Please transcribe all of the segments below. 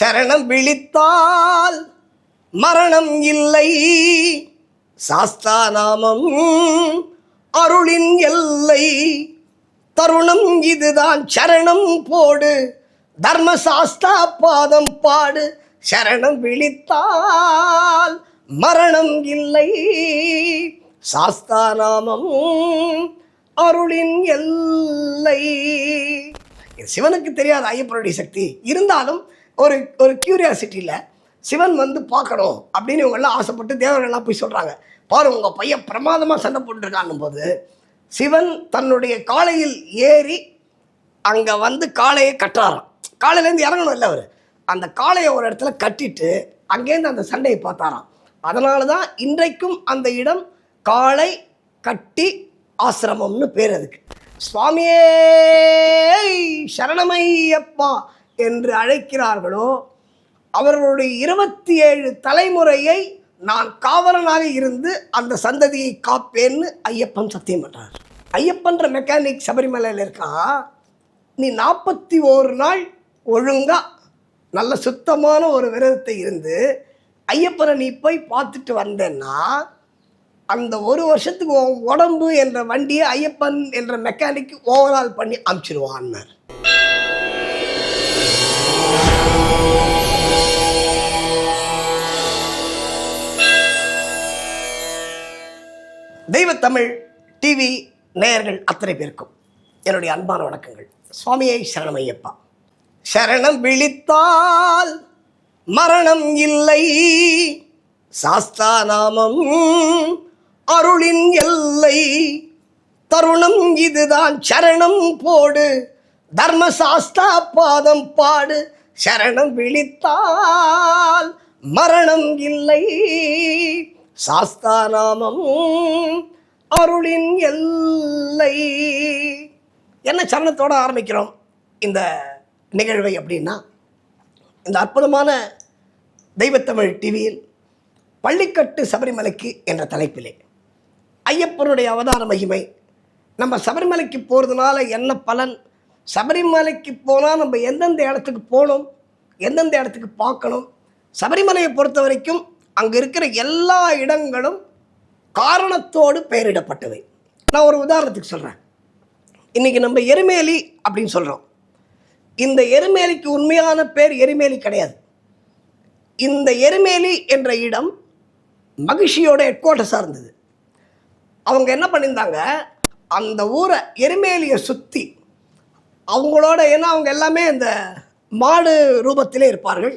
சரணம் விழித்தால் மரணம் இல்லை. சாஸ்தா நாமம் அருளின் எல்லை. தருணம் இதுதான் சரணம் போடு. தர்ம சாஸ்தா பாதம் பாடு. சரணம் விழித்தால் மரணம் இல்லை. சாஸ்தா நாமம் அருளின் எல்லை. சிவனுக்கு தெரியாத ஐயப்பனுடைய சக்தி. இருந்தாலும் ஒரு ஒரு கியூரியாசிட்டியில் சிவன் வந்து பார்க்கணும் அப்படின்னு இவங்கெல்லாம் ஆசைப்பட்டு தேவர்கள்லாம் போய் சொல்கிறாங்க பாரு உங்கள் பையன் பிரமாதமாக சண்டை போட்டுருக்கான்னும் போது சிவன் தன்னுடைய காளையில் ஏறி அங்கே வந்து காளையை கட்டுறாராம். காலையிலேருந்து இறங்கணும் இல்லை அவர். அந்த காளையை ஒரு இடத்துல கட்டிட்டு அங்கேருந்து அந்த சண்டையை பார்த்தாராம். அதனால தான் இன்றைக்கும் அந்த இடம் காளை கட்டி ஆசிரமம்னு பேர் அதுக்கு. சுவாமியே சரணமையப்பா. என்று அழைக்கிறார்களோ அவர்களுடைய இருபத்தி ஏழு தலைமுறையை நான் காவலனாக இருந்து அந்த சந்ததியை காப்பேன்னு ஐயப்பன் சத்தியம் பண்ணுறார் ஐயப்பன்ற மெக்கானிக் சபரிமலையில் இருக்கான் நீ நாற்பத்தி ஓரு நாள் ஒழுங்காக நல்ல சுத்தமான ஒரு விரதத்தை இருந்து ஐயப்பனை நீ போய் பார்த்துட்டு வந்தேன்னா அந்த ஒரு வருஷத்துக்கு உடம்பு என்ற வண்டியை ஐயப்பன் என்ற மெக்கானிக் ஓவரால் பண்ணி அமுச்சிடுவான்னார் தெய்வத்தமிழ் டிவி நேயர்கள் அத்தனை பேருக்கும் என்னுடைய அன்பான வணக்கங்கள். சுவாமியை சரணமையப்பா. சரணம் விழித்தால் மரணம் இல்லை. சாஸ்தா நாமம் அருளின் எல்லை. தருணம் இதுதான். சரணம் போடு. தர்மசாஸ்தா பாதம் பாடு. சரணம் விழித்தால் மரணம் இல்லை. சாஸ்தா நாமம் அருளின் எல்லை. என்ன சரணத்தோட ஆரம்பிக்கிறோம் இந்த நிகழ்வை அப்படின்னா இந்த அற்புதமான தெய்வத்தமிழ் டிவியில் பள்ளிக்கட்டு சபரிமலைக்கு என்ற தலைப்பிலே. ஐயப்பனுடைய அவதார மகிமை. நம்ம சபரிமலைக்கு போகிறதுனால என்ன பலன்? சபரிமலைக்கு போனால் நம்ம எந்தெந்த இடத்துக்கு போகணும்? எந்தெந்த இடத்துக்கு பார்க்கணும்? சபரிமலையை பொறுத்த வரைக்கும் அங்கே இருக்கிற எல்லா இடங்களும் காரணத்தோடு பெயரிடப்பட்டவை. நான் ஒரு உதாரணத்துக்கு சொல்கிறேன் இன்றைக்கி நம்ம எருமேலி அப்படின்னு சொல்கிறோம் இந்த எருமேலிக்கு உண்மையான பேர் எருமேலி கிடையாது. இந்த எருமேலி என்ற இடம் மகிழ்ச்சியோட ஹெட் குவார்ட்டர்ஸாக இருந்தது. அவங்க என்ன பண்ணியிருந்தாங்க? அந்த ஊரை எருமேலியை சுற்றி அவங்களோட ஏன்னா அவங்க எல்லாமே இந்த மாடு ரூபத்திலே இருப்பார்கள்.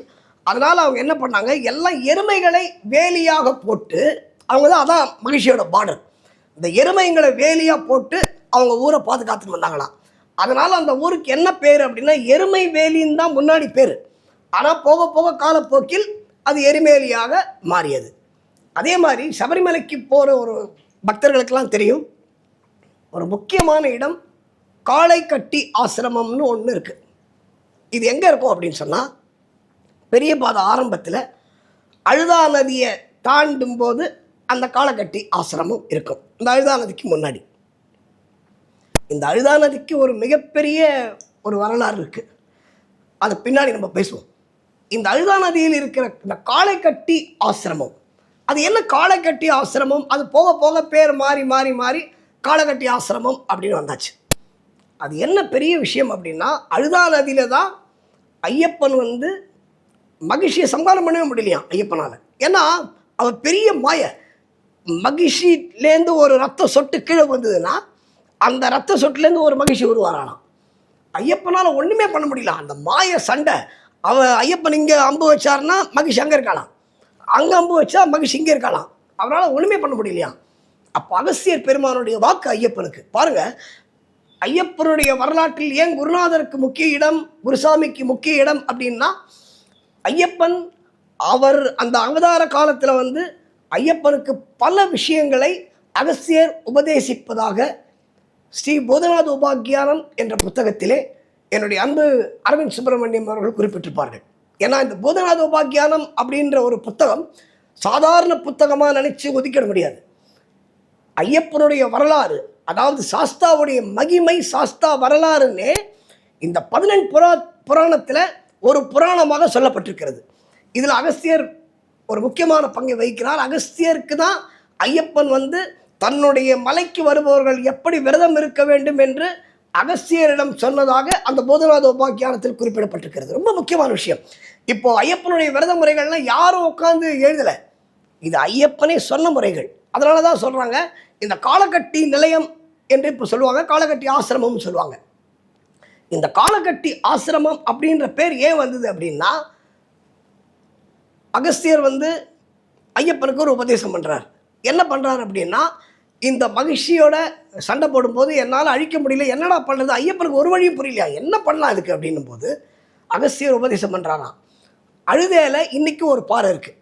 அதனால் அவங்க என்ன பண்ணாங்க? எல்லாம் எருமைகளை வேலியாக போட்டு அவங்க தான் அதான் மகிழ்ச்சியோட பார்டர் இந்த எருமைங்களை வேலியாக போட்டு அவங்க ஊரை பாதுகாத்துட்டு வந்தாங்களாம். அதனால் அந்த ஊருக்கு என்ன பேர் அப்படின்னா எருமை வேலின்னு தான் முன்னாடி பேர். ஆனால் போக போக காலப்போக்கில் அது எருமேலியாக மாறியது. அதே மாதிரி சபரிமலைக்கு போகிற ஒரு பக்தர்களுக்கெல்லாம் தெரியும். ஒரு முக்கியமான இடம் காளைக்கட்டி ஆசிரமம்னு ஒன்று இருக்குது இது எங்கே இருக்கும் அப்படின்னு சொன்னால் பெரிய பாதை ஆரம்பத்தில் அழுதா நதியை தாண்டும் போது அந்த காலக்கட்டி ஆசிரமம் இருக்கும். இந்த அழுதா நதிக்கு முன்னாடி. இந்த அழுதா நதிக்கு ஒரு மிகப்பெரிய ஒரு வரலாறு இருக்குது அதை பின்னாடி நம்ம பேசுவோம். இந்த அழுதா நதியில் இருக்கிற இந்த காளைக்கட்டி ஆசிரமம். அது என்ன காளைக்கட்டி ஆசிரமம்? அது போக போக பேர் மாறி மாறி மாறி காளைக்கட்டி ஆசிரமம் அப்படின்னு வந்தாச்சு. அது என்ன பெரிய விஷயம் அப்படின்னா அழுதா நதியில் தான் ஐயப்பன் வந்து மகிழ்ச்சியை சம்ஹாரம் பண்ணவே முடியலையா ஐயப்பனால். ஏன்னா அவன் பெரிய மாய. மகிழ்ச்சியிலேருந்து ஒரு ரத்த சொட்டு கீழே வந்ததுன்னா அந்த ரத்த சொட்டுலேருந்து ஒரு மகிழ்ச்சி உருவாரானாம் ஐயப்பனால் ஒன்றுமே பண்ண முடியல. அந்த மாய சண்டை அவன் ஐயப்பன் இங்கே அம்பு வச்சாருன்னா மகிழ்ச்சி அங்கே இருக்கலாம் அங்கே அம்பு வச்சா மகிழ்ச்சி இங்கே இருக்கலாம் அவரால் ஒன்றுமே பண்ண முடியலையா அப்போ அகஸ்தியர் பெருமானுடைய வாக்கு ஐயப்பனுக்கு. பாருங்கள் ஐயப்பனுடைய வரலாற்றில் ஏன் குருநாதருக்கு முக்கிய இடம் குருசாமிக்கு முக்கிய இடம் அப்படின்னா ஐயப்பன் அவர் அந்த அவதார காலத்தில் வந்து ஐயப்பனுக்கு பல விஷயங்களை அகஸ்தியர் உபதேசிப்பதாக ஸ்ரீ போதநாத உபாக்கியானம் என்ற புத்தகத்திலே என்னுடைய அன்பு அரவிந்த் சுப்பிரமணியம் அவர்கள் குறிப்பிட்டிருப்பார்கள். ஏன்னா இந்த போதநாத உபாக்கியானம் அப்படின்ற ஒரு புத்தகம் சாதாரண புத்தகமாக நினச்சி ஒதுக்கிட முடியாது. ஐயப்பனுடைய வரலாறு அதாவது சாஸ்தாவுடைய மகிமை சாஸ்தா வரலாறுன்னே இந்த பதினெண் புரா புராணத்தில் ஒரு புராணமாக சொல்லப்பட்டிருக்கிறது. இதில் அகஸ்தியர் ஒரு முக்கியமான பங்கை வகிக்கிறார். அகஸ்தியருக்கு தான் ஐயப்பன் வந்து தன்னுடைய மலைக்கு வருபவர்கள் எப்படி விரதம் இருக்க வேண்டும் என்று அகஸ்தியரிடம் சொன்னதாக அந்த போதநாத உபாக்கியானத்தில் குறிப்பிடப்பட்டிருக்கிறது. ரொம்ப முக்கியமான விஷயம். இப்போ ஐயப்பனுடைய விரத முறைகள்லாம் யாரும் உட்காந்து எழுதலை. இது ஐயப்பனே சொன்ன முறைகள். அதனால தான் சொல்கிறாங்க இந்த காலகட்டி நிலையம் என்று இப்போ சொல்லுவாங்க காலகட்டி ஆசிரமம்னு சொல்லுவாங்க. இந்த காலகட்டி ஆசிரமம் அப்படின்ற பேர் ஏன் வந்தது அப்படின்னா அகஸ்தியர் வந்து ஐயப்பனுக்கு ஒரு உபதேசம் பண்ணுறார் என்ன பண்ணுறார் அப்படின்னா இந்த மகிழ்ச்சியோட சண்டை போடும்போது என்னால் அழிக்க முடியல என்னடா பண்ணுறது ஐயப்பனுக்கு ஒரு வழியும் புரியலையா என்ன பண்ணலாம் இதுக்கு அப்படின்னும் போது அகஸ்தியர் உபதேசம் பண்ணுறாராம் அழுதையில் இன்றைக்கும் ஒரு பாறை இருக்குது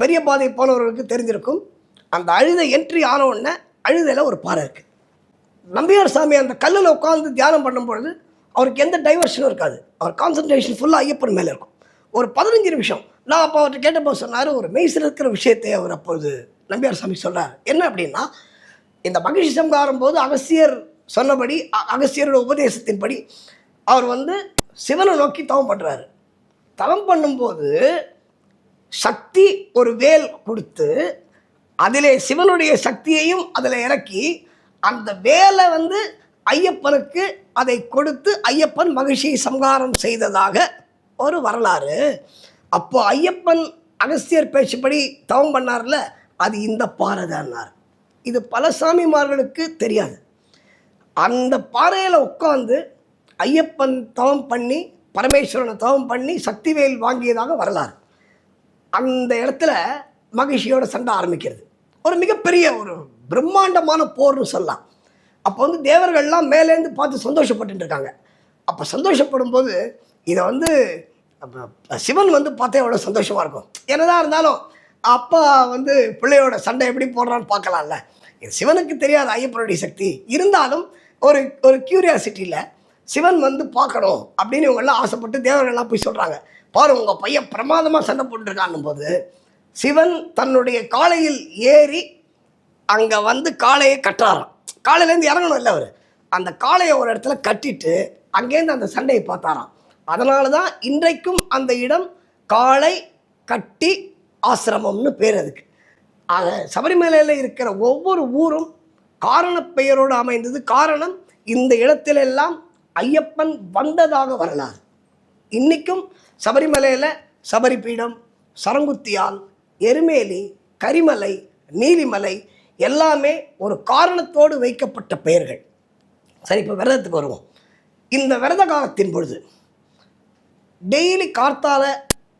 பெரிய பாதை போனவர்களுக்கு தெரிஞ்சிருக்கும். அந்த அழுதை என்ட்ரி ஆன உடனே அழுதையில் ஒரு பாறை இருக்குது நம்பியார் சாமி அந்த கல்லில் உட்காந்து தியானம் பண்ணும்பொழுது அவருக்கு எந்த டைவர்ஷனும் இருக்காது. அவர் கான்சன்ட்ரேஷன் ஃபுல்லாக ஐயப்பன் மேலே இருக்கும். ஒரு பதினஞ்சு நிமிஷம். நான் அப்போ அவர்கிட்ட கேட்டப்போ சொன்னார் ஒரு மெய்சில் இருக்கிற விஷயத்தை அவர் அப்பொழுது நம்பியார் சாமி சொல்கிறார் என்ன அப்படின்னா இந்த மகிழ்ச்சி சம்காரம் போது அகசியர் சொன்னபடி அ- உபதேசத்தின்படி அவர் வந்து சிவனை நோக்கி தவம் பண்ணுறாரு தவம் பண்ணும்போது சக்தி ஒரு வேல் கொடுத்து அதிலே சிவனுடைய சக்தியையும் அதில் இறக்கி அந்த வேலை வந்து ஐயப்பனுக்கு அதை கொடுத்து ஐயப்பன் மகிழ்ச்சியை சம்ஹாரம் செய்ததாக ஒரு வரலாறு. அப்போ ஐயப்பன் அகஸ்தியர் பேச்சுப்படி தவம் பண்ணார்ல அது இந்த பாறைதான்னார். இது பல சாமிமார்களுக்கு தெரியாது. அந்த பாறையில் உட்காந்து ஐயப்பன் தவம் பண்ணி பரமேஸ்வரனை தவம் பண்ணி சக்திவேல் வாங்கியதாக வரலாறு. அந்த இடத்துல மகிழ்ச்சியோட சண்டை ஆரம்பிக்கிறது. ஒரு மிகப்பெரிய ஒரு பிரம்மாண்டமான போர்னு சொல்லலாம். அப்போ வந்து தேவர்கள்லாம் மேலேருந்து பார்த்து சந்தோஷப்பட்டு இருக்காங்க. அப்போ சந்தோஷப்படும் போது இதை வந்து சிவன் வந்து பார்த்தா எவ்வளோ சந்தோஷமாக இருக்கும். என்னதான் இருந்தாலும் அப்பா வந்து பிள்ளையோட சண்டை எப்படி போடுறான்னு பார்க்கலாம்ல. இது சிவனுக்கு தெரியாத ஐயப்பனுடைய சக்தி. இருந்தாலும் ஒரு ஒரு கியூரியாசிட்டியில் சிவன் வந்து பார்க்கணும் அப்படின்னு இவங்கெல்லாம் ஆசைப்பட்டு தேவர்கள்லாம் போய் சொல்கிறாங்க பாரு உங்கள் பையன் பிரமாதமாக சண்டை போட்டுருக்கான்னும் போது சிவன் தன்னுடைய காலையில் ஏறி அங்கே வந்து காளையை கட்டுறாராம். காலையிலேருந்து இறங்கணும் இல்லை அவர். அந்த காளையை ஒரு இடத்துல கட்டிட்டு அங்கேருந்து அந்த சண்டையை பார்த்தாராம். அதனால தான் இன்றைக்கும் அந்த இடம் காளை கட்டி ஆசிரமம்னு பேர் அதுக்கு. ஆக சபரிமலையில் இருக்கிற ஒவ்வொரு ஊரும் காரணப் பெயரோடு அமைந்தது. காரணம் இந்த இடத்திலெல்லாம் ஐயப்பன் வந்ததாக வரலாறு. இன்றைக்கும் சபரிமலையில் சபரிபீடம் சரங்குத்தியால் எருமேலி கரிமலை நீலிமலை எல்லாமே ஒரு காரணத்தோடு வைக்கப்பட்ட பெயர்கள். சரி இப்போ விரதத்துக்கு வருவோம். இந்த விரத காலத்தின் பொழுது டெய்லி கார்த்தால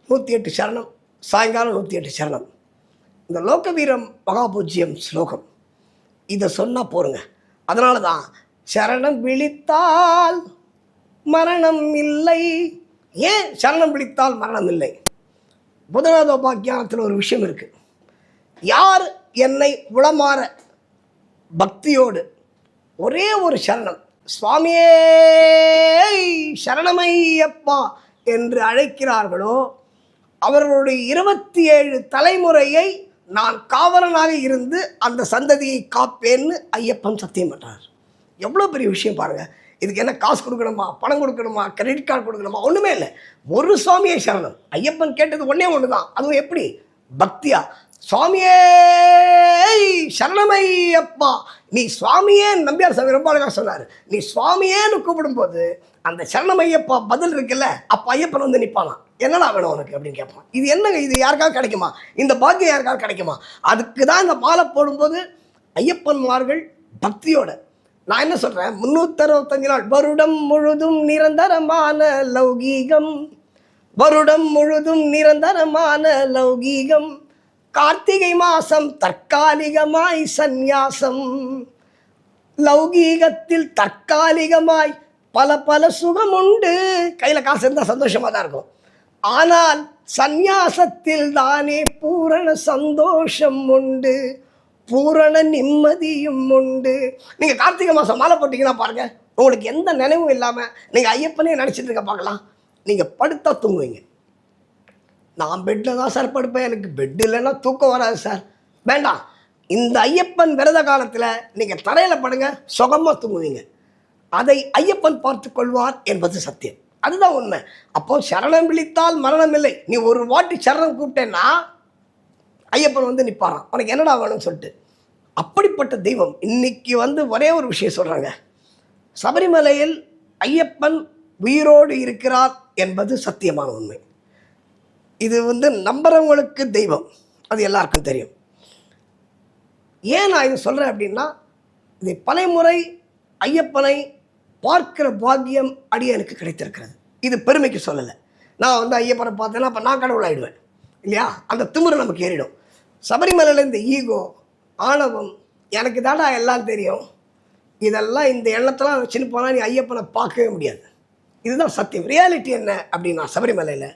நூற்றி எட்டு சரணம் சாயங்காலம் நூற்றி எட்டு சரணம். இந்த லோகவீரம் மகாபூஜ்யம் ஸ்லோகம். இதை சொன்னால் போருங்க. அதனால தான் சரணம் விழித்தால் மரணம் இல்லை. ஏன் சரணம் விழித்தால் மரணம் இல்லை? புதனதோபாக்கியானத்தில் ஒரு விஷயம் இருக்குது யார் என்னை உளமாற பக்தியோடு ஒரே ஒரு சரணம். சுவாமியே சரணமையப்பா என்று அழைக்கிறார்களோ அவர்களுடைய இருபத்தி ஏழு தலைமுறையை நான் காவலனாக இருந்து அந்த சந்ததியை காப்பேன்னு ஐயப்பன் சத்தியம் பண்ணுறார் எவ்வளோ பெரிய விஷயம் பாருங்க. இதுக்கு என்ன காசு கொடுக்கணுமா பணம் கொடுக்கணுமா கிரெடிட் கார்டு கொடுக்கணுமா ஒன்றுமே இல்லை. ஒரு சுவாமியை சரணம். ஐயப்பன் கேட்டது ஒன்றே ஒன்று தான் அதுவும் எப்படி? பக்தியா? சுவாமியே! சரணமையப்பா! நீ சுவாமியே நம்பியார் சாமி ரொம்ப அழகாக சொன்னார். நீ சுவாமியேன்னு கூப்பிடும்போது அந்த சரணமையப்பா பதில் இருக்குல்ல அப்போ ஐயப்பன் வந்து நிற்பானா என்னடா வேணும் உனக்கு அப்படின்னு கேட்பான் இது என்னங்க இது யாருக்காவது கிடைக்குமா? இந்த பாக்கியம் யாருக்காவது கிடைக்குமா? அதுக்கு தான் இந்த மாலை போடும்போது ஐயப்பன்மார்கள் பக்தியோட நான் என்ன சொல்கிறேன் முந்நூற்றறுபத்தஞ்சு நாள். வருடம் முழுதும் நிரந்தரமான லௌகீகம். வருடம் முழுதும் நிரந்தரமான லௌகீகம். கார்த்திகை மாசம் தற்காலிகமாய் சந்நியாசம். லௌகீகத்தில் தற்காலிகமாய் பல பல சுகம் உண்டு கையில் காசு இருந்தால் சந்தோஷமாக தான் இருக்கும். ஆனால் சந்நியாசத்தில் தானே பூரண சந்தோஷம் உண்டு. பூரண நிம்மதியும் உண்டு. நீங்கள் கார்த்திகை மாதம் மாலை போட்டிங்கன்னா பாருங்கள் உங்களுக்கு எந்த நினைவும் இல்லாமல் நீங்கள் ஐயப்பனே நினச்சிட்டு இருக்க பார்க்கலாம். நீங்கள் படுத்தா தூங்குவீங்க. நான் பெட்டில் தான் சார் படுப்பேன். எனக்கு பெட் இல்லைன்னா தூக்கம் வராது சார் வேண்டாம். இந்த ஐயப்பன் விரத காலத்தில் நீங்கள் தரையில் படுங்க சுகமாக தூங்குவீங்க. அதை ஐயப்பன் பார்த்து கொள்வார் என்பது சத்தியம். அதுதான் உண்மை. அப்போ சரணம் விழித்தால் மரணம் இல்லை. நீ ஒரு வாட்டி சரணம் கூப்பிட்டேன்னா ஐயப்பன் வந்து நிற்பாரான் உனக்கு என்னடா வேணும்னு சொல்லிட்டு. அப்படிப்பட்ட தெய்வம் இன்னைக்கு வந்து ஒரே ஒரு விஷயம் சொல்கிறாங்க சபரிமலையில் ஐயப்பன் உயிரோடு இருக்கிறார் என்பது சத்தியமான உண்மை. இது வந்து நம்புறவங்களுக்கு தெய்வம். அது எல்லாருக்கும் தெரியும். ஏன் நான் இது சொல்கிறேன் அப்படின்னா இது பலைமுறை ஐயப்பனை பார்க்கிற பாக்கியம் அடியனுக்கு கிடைத்திருக்கிறது. இது பெருமைக்கு சொல்லலை. நான் வந்து ஐயப்பனை பார்த்தேன்னா அப்போ நான் கடவுள் ஆகிடுவேன் இல்லையா? அந்த திமிரு நமக்கு ஏறிடும். சபரிமலையில் இந்த ஈகோ ஆணவம் எனக்கு தாடா எல்லாம் தெரியும். இதெல்லாம் இந்த எண்ணத்தெல்லாம் வச்சுன்னு போனால் நீ ஐயப்பனை பார்க்கவே முடியாது. இதுதான் சத்தியம். ரியாலிட்டி என்ன அப்படின்னா சபரிமலையில்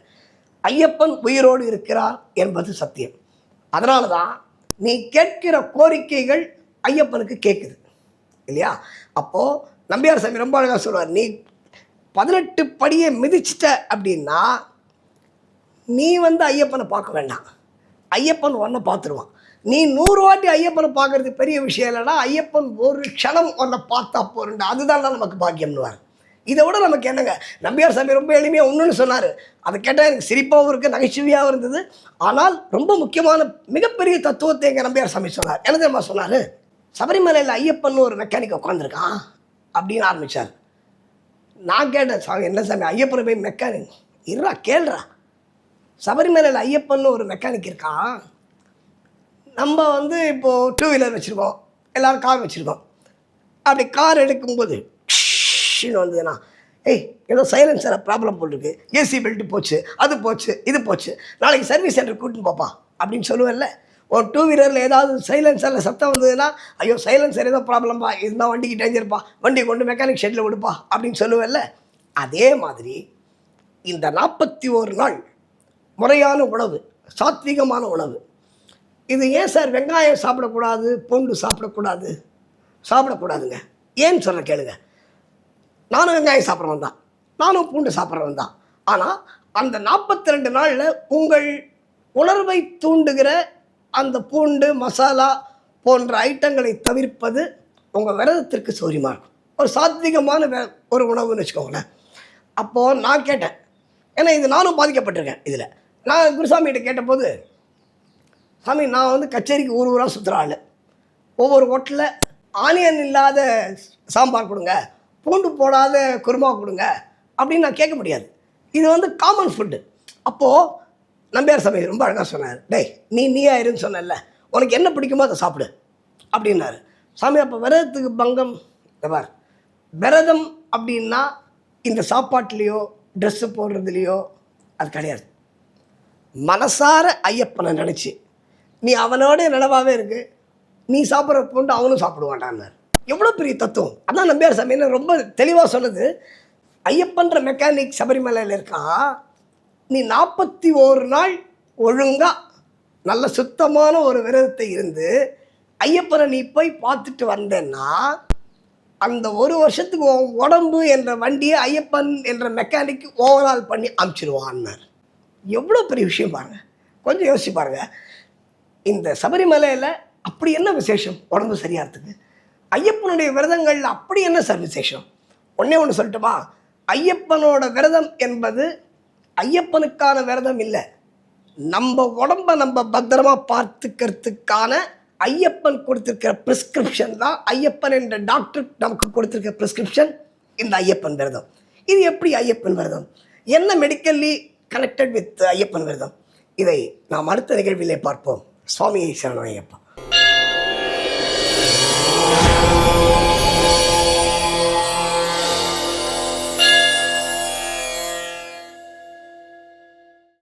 ஐயப்பன் உயிரோடு இருக்கிறார் என்பது சத்தியம். அதனால தான் நீ கேட்கிற கோரிக்கைகள் ஐயப்பனுக்கு கேட்குது. இல்லையா? அப்போது நம்பியார் சாமி ரொம்ப அழகாக சொல்லுவார் நீ பதினெட்டு படியை மிதிச்சிட்ட அப்படின்னா நீ வந்து ஐயப்பனை பார்க்க வேண்டாம். ஐயப்பன் ஒன்றை பார்த்துருவான். நீ நூறு வாட்டி ஐயப்பனை பார்க்கறது பெரிய விஷயம் இல்லைன்னா ஐயப்பன் ஒரு க்ஷணம் ஒன்றை பார்த்தா போறண்டா அதுதான் தான் நமக்கு பாக்கியம்னுவார். இதை விட நமக்கு என்னங்க? நம்பியார் சாமி ரொம்ப எளிமையாக ஒன்றுன்னு சொன்னார். அதை கேட்டால் எனக்கு சிரிப்பாகவும் இருக்குது நகைச்சுவையாகவும் இருந்தது. ஆனால் ரொம்ப முக்கியமான மிகப்பெரிய தத்துவத்தை எங்கள் நம்பியார் சாமி சொன்னார். என்ன தெரியுமா சொன்னார்? சபரிமலையில் ஐயப்பன் ஒரு மெக்கானிக் உட்காந்துருக்கான் அப்படின்னு ஆரம்பித்தார் நான் கேட்டேன் சாமி என்ன சாமி? ஐயப்பன் போய் மெக்கானிக் இருறா கேள்றா சபரிமலையில் ஐயப்பன் ஒரு மெக்கானிக் இருக்கான். நம்ம வந்து இப்போது டூ வீலர் வச்சுருக்கோம். எல்லோரும் கார் வச்சுருக்கோம். அப்படி கார் எடுக்கும்போது ஷின்னு வந்ததுன்னா ஏய் ஏதோ சைலன்சரில் ப்ராப்ளம் போட்டிருக்கு. ஏசி பெல்ட்டு போச்சு அது போச்சு இது போச்சு. நாளைக்கு சர்வீஸ் சென்டர் கூட்டின்னு போப்பா அப்படின்னு சொல்லுவேன்ல. ஒரு டூ வீலரில் ஏதாவது சைலன்சரில் சத்தம் வந்ததுன்னா ஐயோ சைலன்சர் ஏதோ ப்ராப்ளம்ப்பா இருந்தால் வண்டிக்கு டேஞ்சர்ப்பா வண்டி கொண்டு மெக்கானிக் ஷெட்டில் விடுப்பா அப்படின்னு சொல்லுவேன்ல. அதே மாதிரி இந்த நாற்பத்தி ஒரு நாள் முறையான உணவு சாத்வீகமான உணவு. இது ஏன் சார் வெங்காயம் சாப்பிடக்கூடாது பூண்டு சாப்பிடக்கூடாது? சாப்பிடக்கூடாதுங்க. ஏன்னு சொல்ல கேளுங்க. நானும் வெங்காயம் சாப்பிட்றவன் தான். நானும் பூண்டு சாப்பிட்றவன் தான். ஆனால் அந்த நாற்பத்தி ரெண்டு நாளில் உங்கள் உணர்வை தூண்டுகிற அந்த பூண்டு மசாலா போன்ற ஐட்டங்களை தவிர்ப்பது உங்கள் விரதத்திற்கு சௌரியமாக இருக்கும். ஒரு சாத்விகமான வே ஒரு உணவுன்னு வச்சுக்கோங்களேன். அப்போது நான் கேட்டேன். ஏன்னா இது நானும் பாதிக்கப்பட்டிருக்கேன் இதில். நான் குருசாமிகிட்ட கேட்டபோது சாமி நான் வந்து கச்சேரிக்கு ஊர் ஊராக சுற்றுற ஆள். ஒவ்வொரு ஹோட்டலில் ஆனியன் இல்லாத சாம்பார் கொடுங்க. பூண்டு போடாத குருமா கொடுங்க அப்படின்னு நான் கேட்க முடியாது. இது வந்து காமன் ஃபுட்டு அப்போது நம்பியார் சபை ரொம்ப அழகாக சொன்னார். டேய் நீ நீ ஆயிருன்னு சொன்னல உனக்கு என்ன பிடிக்குமோ அதை சாப்பிடு. அப்படின்னாரு. சாமி அப்போ விரதத்துக்கு பங்கம் பார். விரதம் அப்படின்னா இந்த சாப்பாட்டுலேயோ ட்ரெஸ்ஸு போடுறதுலையோ அது கிடையாது. மனசார ஐயப்பனை நினச்சி நீ அவனோட நிலவாகவே இருக்கு. நீ சாப்பிட்ற பூண்டு அவனும் சாப்பிடுவான்டான்னார். எவ்வளோ பெரிய தத்துவம்? அதான் நம்பியார் சாமி ரொம்ப தெளிவாக சொன்னது. ஐயப்பன்ற மெக்கானிக் சபரிமலையில் இருக்கான் நீ நாற்பத்தி ஓரு நாள் ஒழுங்காக நல்ல சுத்தமான ஒரு விரதத்தை இருந்து ஐயப்பனை நீ போய் பார்த்துட்டு வந்தேன்னா அந்த ஒரு வருஷத்துக்கு உன் உடம்பு என்ற வண்டியை ஐயப்பன் என்ற மெக்கானிக் ஓவரால் பண்ணி அமுச்சிடுவான்னார் எவ்வளோ பெரிய விஷயம் பாருங்க. கொஞ்சம் யோசிச்சு பாருங்க. இந்த சபரிமலையில் அப்படி என்ன விசேஷம்? உடம்பு சரியாகிறதுக்கு. ஐயப்பனுடைய விரதங்களில் அப்படி என்ன சார் விசேஷம்? ஒன்றே ஒன்று சொல்லட்டுமா? ஐயப்பனோட விரதம் என்பது ஐயப்பனுக்கான விரதம் இல்லை. நம்ம உடம்ப நம்ம பத்திரமா பார்த்துக்கிறதுக்கான ஐயப்பன் கொடுத்துருக்கிற ப்ரிஸ்கிரிப்ஷன் தான் ஐயப்பன் என்ற டாக்டர் நமக்கு கொடுத்துருக்கிற ப்ரிஸ்கிரிப்ஷன் இந்த ஐயப்பன் விரதம். இது எப்படி ஐயப்பன் விரதம்? என்ன மெடிக்கல்லி கனெக்டட் வித் ஐயப்பன் விரதம்? இதை நாம் அடுத்த நிகழ்விலே பார்ப்போம். சுவாமி சரணம் ஐயப்பா.